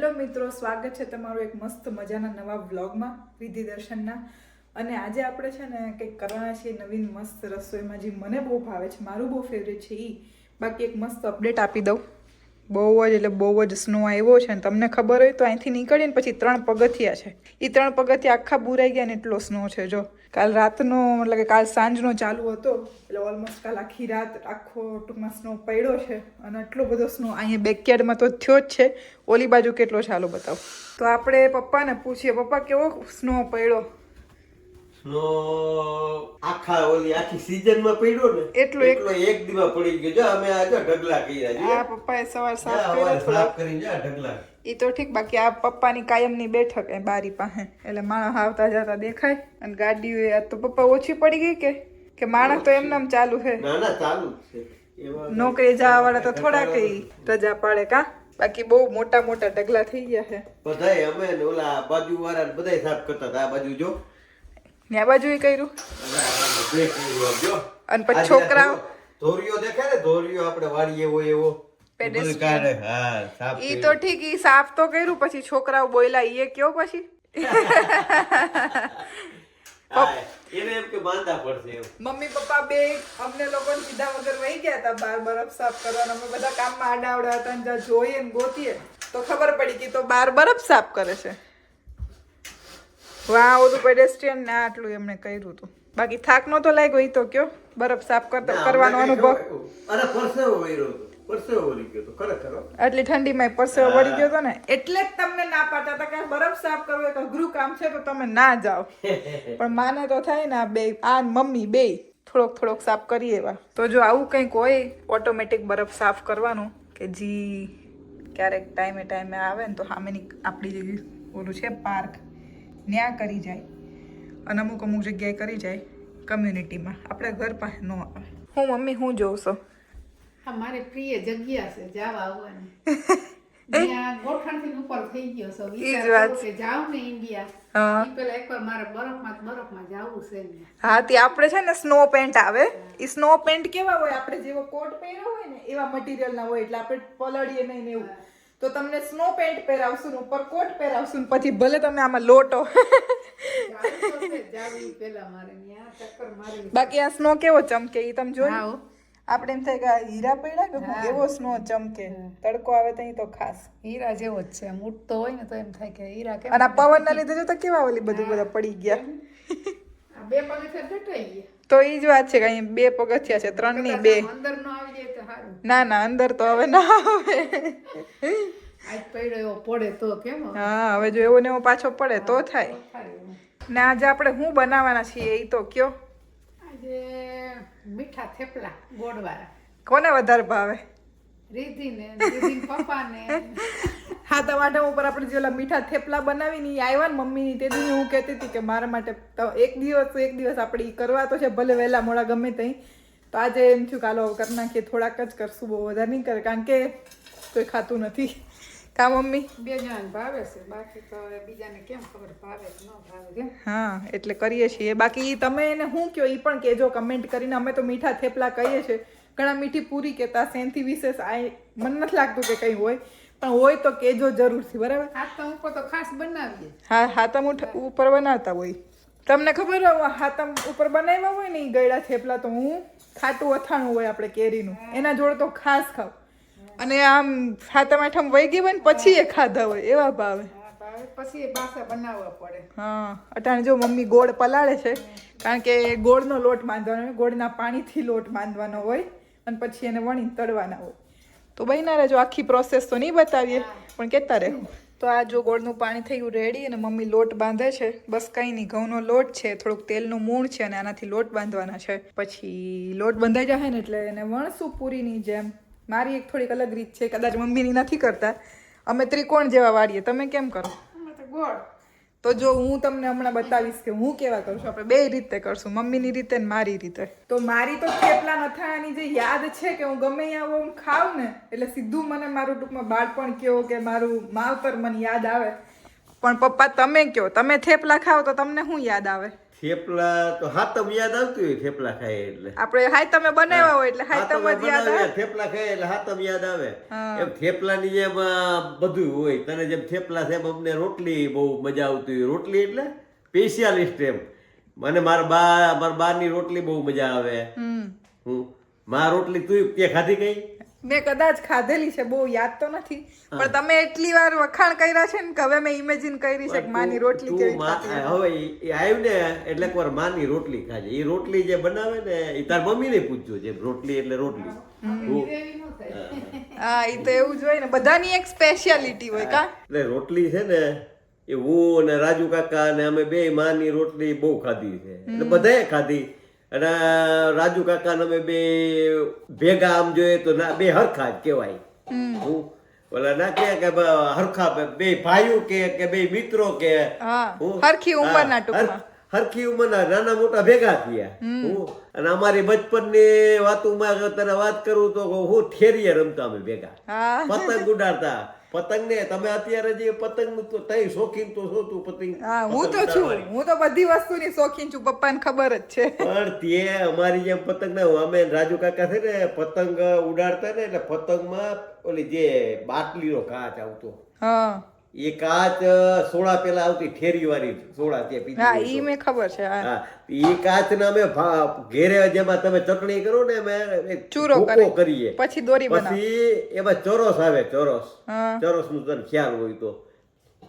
Hello મિત્રો, સ્વાગત છે તમારું એક મસ્ત મજાના નવા વ્લોગમાં, વિધિ દર્શનના. અને આજે આપણે છે ને કંઈક કરવાના છીએ નવીન મસ્ત રસોઈમાં, જે મને બહુ ભાવે છે, મારું બહુ ફેવરેટ છે એ બાકી એક મસ્ત અપડેટ આપી દઉં. બહુ જ, એટલે બહુ જ સ્નો આવ્યો છે ને તમને ખબર હોય તો અહીંથી નીકળીને પછી ત્રણ પગથિયા છે. એ ત્રણ પગથિયા આખા બુરાઈ ગયા ને એટલો સ્નો છે, જો. કાલ રાતનો મતલબ કે કાલ સાંજનો ચાલુ હતો એટલે ઓલમોસ્ટ કાલ આખી રાત આખો ટૂંકમાં સ્નો પડ્યો છે અને આટલો બધો સ્નો અહીંયા બેકયાર્ડમાં તો થયો જ છે. ઓલી બાજુ કેટલો ચાલો બતાવો. તો આપણે પપ્પાને પૂછીએ પપ્પા કેવો સ્નો પડ્યો? સ્નો આખા ઓલી આખી સીઝનમાં પડ્યો ને એટલો એક- એટલો એક દીમાં પડી ગયો. જો અમે આ ઢગલા કર્યા છે આ પપ્પાએ સવાર સાફ કર્યો અમારે થોડા સાફ કરીને ઢગલા એ તો ઠીક બાકી આ પપ્પાની કાયમની બેઠક એ બારી પાસે. એટલે માણસ આવતા જતા દેખાય અને ગાડી તો પપ્પા ઓછી પડી ગઈ કે? કે માણસ તો એમને ચાલુ છે. નોકરી જવા વાળા તો થોડા કઈ રજા પાડે કા? બાકી બહુ મોટા મોટા ઢગલા થઈ ગયા છે. બધાય અમે ઓલા બાજુ વાળા બધાય સાફ કરતા આ બાજુ જો. ને આ બાજુ બે કર્યું? અને પછી છોકરાઓ? ધોરીઓ દેખાય ને? ધોરીઓ આપણે વાળીએ હોય એવો. એ ઈ તો ઠીક ઈ સાફ તો કર્યું પછી છોકરાઓ બોયલા ઈ કયો પછી? મમ્મી પપ્પા બે અમને લોકોને સીધા વગર વહી ગયા હતા બાર બરફ સાફ કરવાના. અમે બધા કામમાં આડાવડા હતા જ્યાં જોઈએ ને ગોતીએ. તો ખબર પડી કે તો બાર બરફ સાફ કરે છે. વાહ ઓલું પેડેસ્ટ્રિયન ને આટલું એમણે કર્યું હતું. બાકી થાક નો તો લાગ્યો ઈ તો કયો? બરફ સાફ કરતા કરવાનો અનુભવ. અરે પરસેવો પરસેવો વળી ગયો તો ખરેખર. આટલી ઠંડીમાં પરસેવો વળી ગયો હતો ને એટલે જ તમને ના પાડતા હતા કે બરફ સાફ કરવો એક અઘરું કામ છે તો તમે ના જાઓ. પણ માને તો થાય ને આ બે આ મમ્મી બે થોડોક થોડોક સાફ કરીએ એવા. તો જો આવું કંઈક હોય ઓટોમેટિક બરફ સાફ કરવાનું કે જી ક્યારેક ટાઈમે ટાઈમે આવે ને તો સામેની આપણી જે ઓલું છે પાર્ક ન્યા કરી જાય. અને અમુક અમુક જગ્યાએ કરી જાય કમ્યુનિટીમાં આપણે ઘર પાસે ન આવે. હું મમ્મી હું જોઉં છું મારે પ્રિય જગ્યા છે જાવા આવવાની. ગોઠણથી ઉપર થઈ ગયો છો. વિચાર કે જાઉં ને ઇન્ડિયા. પેલા એકવાર મારે બરફમાં બરફમાં જાવું છે હા તે આપણે છે ને સ્નો પેન્ટ આવે. એ સ્નો પેન્ટ કેવા હોય? આપણે જેવો કોટ પહેર્યો હોય ને એવા મટીરિયલ ના હોય એટલે આપણે પલળીએ નહીં ને એવું. તો તમને સ્નો પેન્ટ પહેરાવશું ઉપર કોટ પહેરાવશું પછી ભલે તમે આમાં લોટો. બાકી આ સ્નો કેવો ચમકે? એ તમે જોયું. આપણે એમ થાય કે આ હીરા પડ્યા કે એવો સ્નો ચમકે. તડકો આવે તો તો ખાસ. હીરા જેવો જ છે. ઉઠતો હોય ને તો એમ થાય કે હીરા કે અને પવન પવનના લીધે જો તો કેવા ઓલી બધું બધા પડી ગયા. બે પગથિયા દટાઈ ગયા. તો એ જ વાત છે કે અહીં બે પગથિયા છે ત્રણની બે. અંદર નો આવી જાય તો સારું. ના ના અંદર તો હવે ના આવે. આજ પડ્યો એવો પડે તો કેમ? હા હવે જો એવો ને એવો પાછો પડે તો થાય. થાય ને આજે આપણે શું બનાવવાના છીએ એ તો કયો? આજે મીઠા થેપલા ગોળવાળા. કોને વધારે ભાવે? રીધી ને રીધી પપ્પા ને હા ટમાટા ઉપર આપણે જે ઓલા મીઠા થેપલા બનાવીને આવ્યા ને મમ્મીની તે દી હું કહેતી હતી કે મારા માટે તો એક દિવસ તો એક દિવસ આપણે એ કરવા તો છે ભલે વહેલા મોડા ગમે તઈ. તો આજે એમ થયું કાલો કરી નાખીએ થોડાક જ કરશું બહુ વધારે નહીં કરે કારણ કે કોઈ ખાતું નથી. કા મમ્મી. બે જણ ભાવે છે બાકી તો બીજાને કેમ ખબર ભાવે કે ન ભાવે હા એટલે કરીએ છીએ. બાકી તમે એને શું કયો એ પણ કહેજો કમેન્ટ કરીને. અમે તો મીઠા થેપલા કહીએ છીએ. ઘણા મીઠી પૂરી કહેતા સેનથી વિશેષ આ મને નથી લાગતું કે કંઈ હોય. પણ હોય તો કહેજો જરૂરથી બરાબર? હાથ તો ઉપર તો ખાસ બનાવીએ. હા ઉઠ- ઉપર બનાવતા હોય. તમને ખબર હોય હાતમ ઉપર બનાવ્યા હોય ને એ ગળ્યા થેપલા તો હું ખાટું અથાણું હોય આપણે કેરીનું. એના જોડે તો ખાસ ખાવ. અને આમ સાતમ આઠમ વહી ગઈ હોય ને પછી એ ખાધા હોય એવા ભાવે. પછી એ પાછા બનાવવા પડે. હા અટાણે જો મમ્મી ગોળ પલાળે છે કારણ કે ગોળનો લોટ બાંધવાનો હોય ગોળના પાણીથી લોટ બાંધવાનો હોય અને પછી એને વણી તળવાના હોય. તો બહેના રહેજો આખી પ્રોસેસ તો નહીં બતાવીએ પણ કહેતા રહેવું તો આ જો ગોળનું પાણી થયું રેડી અને મમ્મી લોટ બાંધે છે. બસ કંઈ નહીં ઘઉંનો લોટ છે થોડુંક તેલનું મૂળ છે અને આનાથી લોટ બાંધવાના છે. પછી લોટ બંધાઈ જશે ને એટલે એને વણશું પૂરીની જેમ. મારી એક થોડીક અલગ રીત છે કદાચ મમ્મીની નથી કરતા. અમે ત્રિકોણ જેવા વાળીએ. તમે કેમ કરો? તો ગોળ. તો જો હું તમને હમણાં બતાવીશ કે હું કેવા કરું છું? આપણે બે રીતે કરશું. મમ્મીની રીતે ને મારી રીતે. તો મારી તો થેપલા નથાણાની જે યાદ છે કે હું ગમે ત્યાં હું ખાઉં ને એટલે સીધું મને મારું ટૂંકમાં બાળપણ કયો કે મારું માવતર મને યાદ આવે. પણ પપ્પા તમે કયો? તમે થેપલા ખાઓ તો તમને શું યાદ આવે? થેપલા તો હાતમ યાદ આવતું હોય થેપલા ખાય એટલે. આપણે હાય બનાવ્યા હોય એટલે હાતમ જ યાદ આવે. થેપલા ખાય એટલે હાતમ યાદ આવે. એમ થેપલાની જેમ બધું હોય. તને જેમ થેપલા છે એમ અમને રોટલી બહુ મજા આવતી હોય. રોટલી એટલે સ્પેશિયાલિસ્ટ એમ. મને મારા બા મારા બાની રોટલી બહુ મજા આવે. હું માર રોટલી તું તે ખાધી કઈ? મેં કદાચ ખાધેલી છે બહુ યાદ તો નથી પણ તમે એટલી વાર વખાણ કર્યા છે ને કે હવે મેં ઇમેજિન કરી છે કે માની રોટલી કેવી હવે ઈ આવ્યું ને એટલે એકવાર માની રોટલી ખાજે. એ રોટલી જે બનાવે ને એ તાર મમ્મીને પૂછજો જે રોટલી એટલે રોટલી. હું- ન એ તો એવું જ હોય ને બધાની એક સ્પેશિયાલિટી હોય કા? એટલે રોટલી છે ને એ હું અને રાજુ કાકા અને અમે બે માની રોટલી બહુ ખાધી છે. એટલે બધાએ ખાધી. અને રાજુ કાકા ને અમે બે ભેગા આમ જોઈએ તો ના બે હરખા જ કહેવાય. હું ઓલા ના કે કે હરખા બે- ભાઈઓ કે કે બે મિત્રો કે. હરખી ઉંમરના ટૂંકમાં. હરખી ઉંમરના નાના મોટા ભેગા થયા. હું અને અમારી બચપનની વાતોમાં તને વાત કરું તો હું ઠેરીએ રમતા અમે ભેગા. પતંગ ઉડાડતા. પતંગ ને તમે અત્યારે જે પતંગનું તો તઈ શોખીન તો છો તું પતંગ હા હું તો પતંગ છું. હું તો બધી વસ્તુની શોખીન છું પપ્પાને ખબર જ છે. પણ તે અમારી જેમ પતંગ ના અમે રાજુ કાકા છે ને પતંગ ઉડાડતા ને એટલે પતંગમાં ઓલી જે બાટલીનો કાચ આવતો. હા. એ કાચ સોળા પેલા આવતી ઠેરીવાળી સોળા તે પીધી હા ઈ મે ખબર છે હા. એ કાચના અમે ભા- ઘેરે જેમાં તમે ચટણી કરો ને મે ચૂરો કરીએ. પછી દોરી બનાવો. પછી એમાં ચોરસ આવે ચોરસ. ચોરસનું તને ખ્યાલ હોય તો.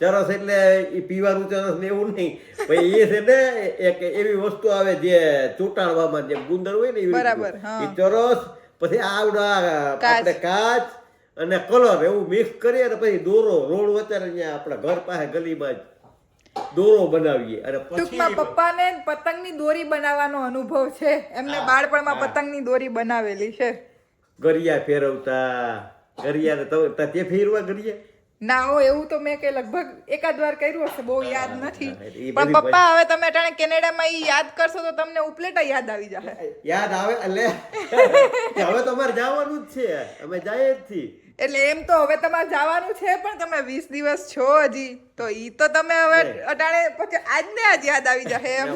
ચરસ એટલે એ પીવાનું ચરસ ને એવું નહીં. પછી એ છે ને એક એવી વસ્તુ આવે જે ચોટાડવામાં જેમ ગુંદર હોય ને બરાબર, એ ચરસ પછી આવડા આપણે કાચ અને કલર એવું મિક્સ કરીએ અને પછી દોરો રોડ વચ્ચે અહીંયા આપણા ઘર પાસે ગલીમાં જ દોરો બનાવીએ. અને ટૂંકમાં પપ્પાને પતંગની દોરી બનાવવાનો અનુભવ છે. એમને બાળપણમાં પતંગની દોરી બનાવેલી છે. ગરિયા ફેરવતા ગરિયા તો તે ફેરવા ગરિયા? ના હો એવું તો મેં કે લગભગ એકાદ વાર કર્યું હશે બહુ યાદ નથી. પણ પપ્પા હવે તમે અટાણે કેનેડામાં ઈ યાદ કરશો તો તમને ઉપલેટા યાદ આવી જશે. યાદ આવે એટલે. હવે તમારે જવાનું જ છે. અમે જઈએ જ છીએ. એટલે એમ તો હવે તમારે જવાનું છે પણ તમે વીસ દિવસ છો હજી તો ઈ તો તમે હવે અટાણે પછી આજને આજ યાદ આવી જશે એમ.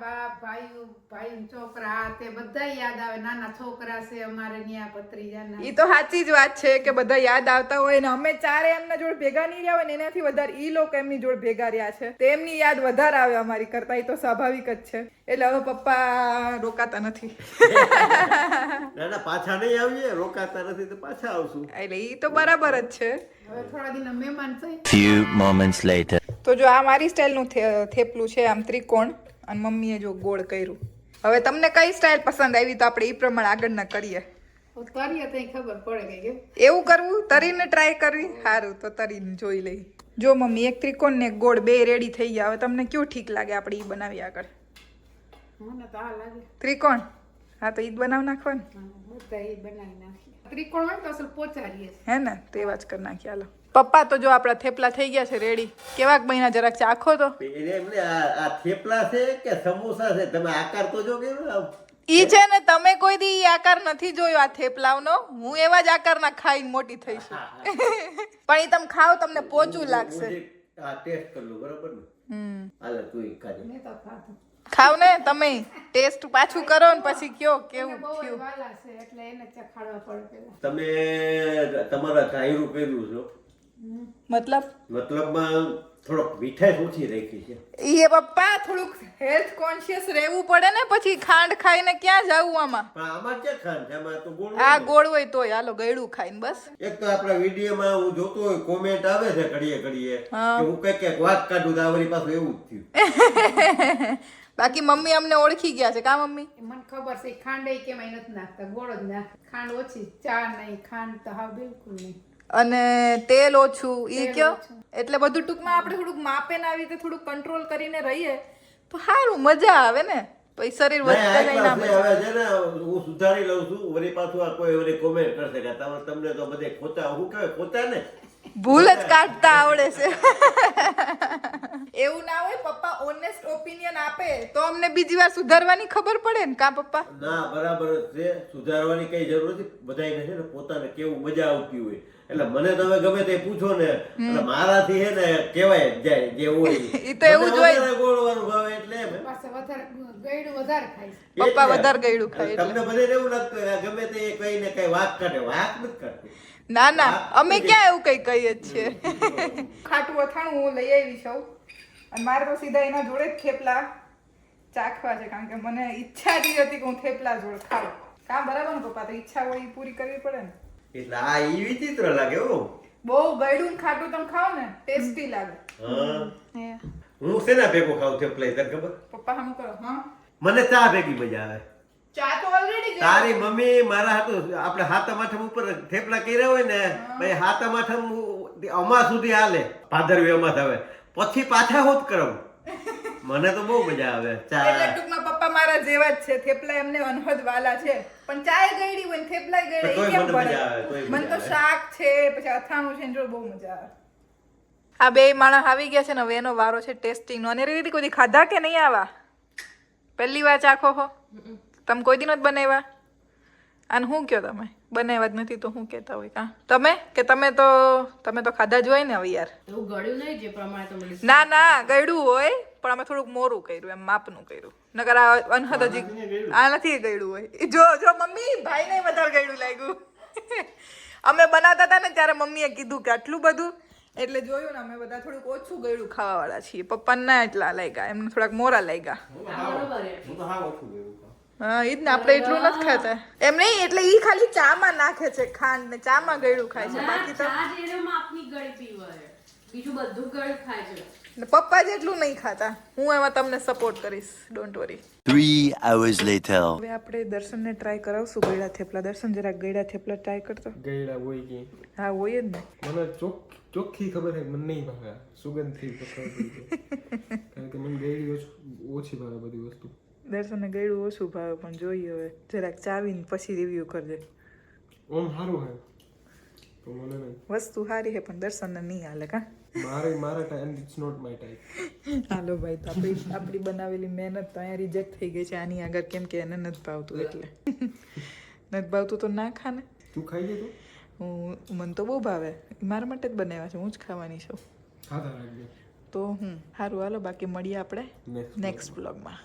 બાપ ભાઈ ભાઈ છોકરા તે બધા યાદ આવે. નાના છોકરા છે અમારે ન્યા ભત્રીજાના. ઈ તો સાચી જ વાત છે કે બધા યાદ આવતા હોય ને અમે ચારે એમના જોડે ભેગા નહીં રહ્યા હોય ને એનાથી વધારે ઈ લોકો એમની જોડે ભેગા રહ્યા છે. તો એમની યાદ વધારે આવે અમારી કરતા એ તો સ્વાભાવિક જ છે. એટલે હવે પપ્પા રોકાતા નથી. ના પાછા નહીં આવીએ રોકાતા નથી તો પાછા આવશું. એટલે ઈ તો બરાબર જ છે. હવે થોડા દિન મહેમાન થઈ. Few moments later. તો જો આ મારી સ્ટાઇલનું થેપલું છે આમ ત્રિકોણ. અને મમ્મીએ જો ગોળ કર્યું. હવે તમને કઈ સ્ટાઇલ પસંદ આવી તો આપણે એ પ્રમાણે આગળના કરીએ. કરીએ તો ખબર પડે કે. એવું કરવું? તરીને ટ્રાય કરવી? સારું તો તરીને જોઈ લઈ. જો મમ્મી એક ત્રિકોણ ને ગોળ બે રેડી થઈ ગયા. હવે તમને કયું ઠીક લાગે આપણે એ બનાવી આગળ? ત્રિકોણ? હા તો ઈ બનાવી નાખવાનું? ત્રિકોણ હોય તો અસલ પોચારીએ હે ને? તો એવા જ કરી નાખી હાલો. પપ્પા તો જો આપણા થેપલા થઈ ગયા છે રેડી કેવાક મહિના જરાક ચાખો તો. એને એમને આ આ થેપલા છે કે સમોસા છે? તમે આકાર તો જો કેવો ઈ છે ને તમે કોઈ દી આકાર નથી જોયો આ થેપલાઓનો હું એવા જ આકારના ખાઈને મોટી થઈ છું. પણ ઈ તમે ખાઓ તમને પોચું લાગશે. આ ટેસ્ટ કરી બરાબર ને? હમ. હાલે તું ઈ ખાજે. મેં તો ખાધું. ખાવ ને તમે ટેસ્ટ પાછું કરો ને પછી કયો કેવું થયું? એટલે એને ચખાડવા પડે તમે તમારા ધાયરું પહેર્યું છો. મતલબ? મતલબમાં થોડોક મીઠાઈ ઓછી રાખી છે. એ પપ્પા થોડુંક હેલ્થ કોન્શિયસ રહેવું પડે ને પછી ખાંડ ખાઈને ક્યાં જવું આમાં? આમાં ક્યાં ખાંડ છે? આમાં તો ગોળ આ ગોળ હોય તોય. હાલો ગળ્યું ખાઈને બસ. એક તો આપણા વિડીયોમાં હું જોતો હોય કોમેન્ટ આવે છે ઘડીએ ઘડીએ કે હું કઈ કંઈક વાત કાઢું તો આવરી પાછું એવું જ થયું. બાકી મમ્મી અમને ઓળખી ગયા છે કા મમ્મી? મને ખબર છે ખાંડ એ કેમ નથી નાખતા? ગોળ જ નાખ. ખાંડ ઓછી ચા નહીં ખાંડ તો હા બિલકુલ નહીં. અને તેલ ઓછું એ કયો? એટલે બધું ટૂંકમાં આપણે થોડુંક માપે ને આવી રીતે થોડુંક કંટ્રોલ કરીને રહીએ. તો સારું મજા આવે ને. પછી શરીર વધતા જાય ના હવે છે ને હું સુધારી લઉં છું. વળી પાછું આ કોઈ વળી કોમેન્ટ કરશે કે તમે તમને તો બધે ખોટા હું કહે ખોટા ને. ભૂલ જ કાઢતા આવડે છે. એવું ના હોય પપ્પા ઓનેસ્ટ ઓપિનિયન આપે. તો અમને બીજી વાર સુધારવાની ખબર પડે ને કા પપ્પા? ના બરાબર છે. સુધારવાની કઈ જરૂર નથી. બધાને છે ને પોતાને કેવું મજા આવતી હોય. એટલે મને તમે ગમે તે પૂછો ને એટલે મારાથી હે ને કહેવાય જાય જે હોય. ઈ તો એવું જ હોય. ભાવે એટલે એમ. પાછા વધારે ગયડું વધારે ખાય પપ્પા વધારે ગળ્યું ખાય તમને બધાને એવું લાગતું ગમે તે કઈ ને કઈ વાત કાઢે. વાત નથી કાઢતું. ના ના અમે ક્યાં એવું કઈ કહીએ જ છીએ? ખાટું અથાણું હું લઈ આવી છું. અને મારે તો સીધા એના જોડે જ થેપલા ચાખવા છે કારણ કે મને ઈચ્છા જ હતી કે હું થેપલા જોડે ખાઉં. કામ બરાબર ને પપ્પા તો ઈચ્છા હોય એ પૂરી કરવી પડે ને. એટલે આ ઈ વિચિત્ર લાગે હો. બહુ ગળ્યું ને ખાટું તમે ખાઓ ને ટેસ્ટી લાગે. હું. શેના ભેગો ખાઉં થેપલા તને ખબર? પપ્પા હમ કરો હા? મને ચા ભેગી મજા આવે. તારી મમ્મી મારા હાથું આપણે હાથમ આઠમ ઉપર થેપલા કર્યા હોય ને ભાઈ હાથમ આઠમ અમા સુધી હાલે. ભાદરવી અમાસ આવે. પછી પાછા હોત કરાવું મને તો બહુ મજા આવે. ચા. ટૂંકમાં પપ્પા મારા જેવા જ છે. થેપલા એમને અનહદ વાલા છે. પણ ચાય ગળી હોય ને થેપલા ગળે કેમ મને પડે મને તો શાક છે પછી અથાણું છે જો બહુ મજા આવે. આ બે માણસ આવી ગયા છે ને હવે એનો વારો છે ટેસ્ટિંગ નો અને રીતિ કોઈ ખાધા કે નહીં આવા? પહેલી વાર ચાખો હો? તમે કોઈ દી નથી બનાવ્યા? અને શું કહો તમે? બનાવ્યા જ નથી તો શું કહેતા હોય? કા? તમે? કે તમે તો તમે તો ખાધા જ હોય ને હવે યાર? એવું ગળ્યું નહીં જે પ્રમાણે તમે ના ના ગળ્યું હોય પણ અમે થોડુંક મોરું કર્યું એમ માપનું કર્યું. નકર આ અનહદ હજી આ નથી ગળ્યું હોય. જો જો મમ્મી ભાઈને વધારે ગળ્યું લાગ્યું. અમે બનાવતા હતા ને ત્યારે મમ્મીએ કીધું કે આટલું બધું એટલે જોયું ને અમે બધા થોડુંક ઓછું ગળ્યું ખાવાવાળા છીએ. પપ્પાને ના એટલા લાગ્યા એમને થોડાક મોરા લાગ્યા. હું ઈ જ ને આપણે એટલું નથી ખાતા. એમ નહીં એટલે ઈ ખાલી ચામાં નાખે છે ખાંડ ને ચામાં ગળ્યું ખાય છે. બાકી તો ચા જેને માપની ગળી પીવે બીજું બધું ગળ ખાય છે. ને પપ્પા જેટલું નહીં ખાતા. હું એમાં તમને સપોર્ટ કરીશ. Don't worry Three hours later. હવે આપણે દર્શનને ટ્રાય કરાવશું. ગળ્યા થેપલા. દર્શન જરાક ગળ્યા થેપલા ટ્રાય કરતો. ગયડા હોય કે? હા હોય જ ને. મને ચોક ચોખ્ખી ખબર છે કે મને નહીં ભાવે. સુગંધથી કારણ કે મને ગયડી ઓછી ભાવે બધી વસ્તુ. દર્શનને ગળ્યું ઓછું ભાવે પણ જોઈએ હવે. જરાક ચાવીને પછી રિવ્યુ કરજે. ઓમ સારું હે. તો મને નહીં. વસ્તુ સારી હે પણ દર્શનને નહીં હાલે કા? મારે મારા time it's not my type હાલો ભાઈ તો આપણી આપણી બનાવેલી મહેનત તો અહીંયા રિજેક્ટ થઈ ગઈ છે. આની આગળ કેમ કે એને નથી ભાવતું એટલે. નથી ભાવતું તો ના ખાને. તું ખાઈ ગયો હું મને તો બહુ ભાવે. મારા માટે જ બનાવ્યા છે હું જ ખાવાની છું. ખાધા રાખજે. તો હું સારું હાલો બાકી મળીએ આપણે નેક્સ્ટ બ્લોગમાં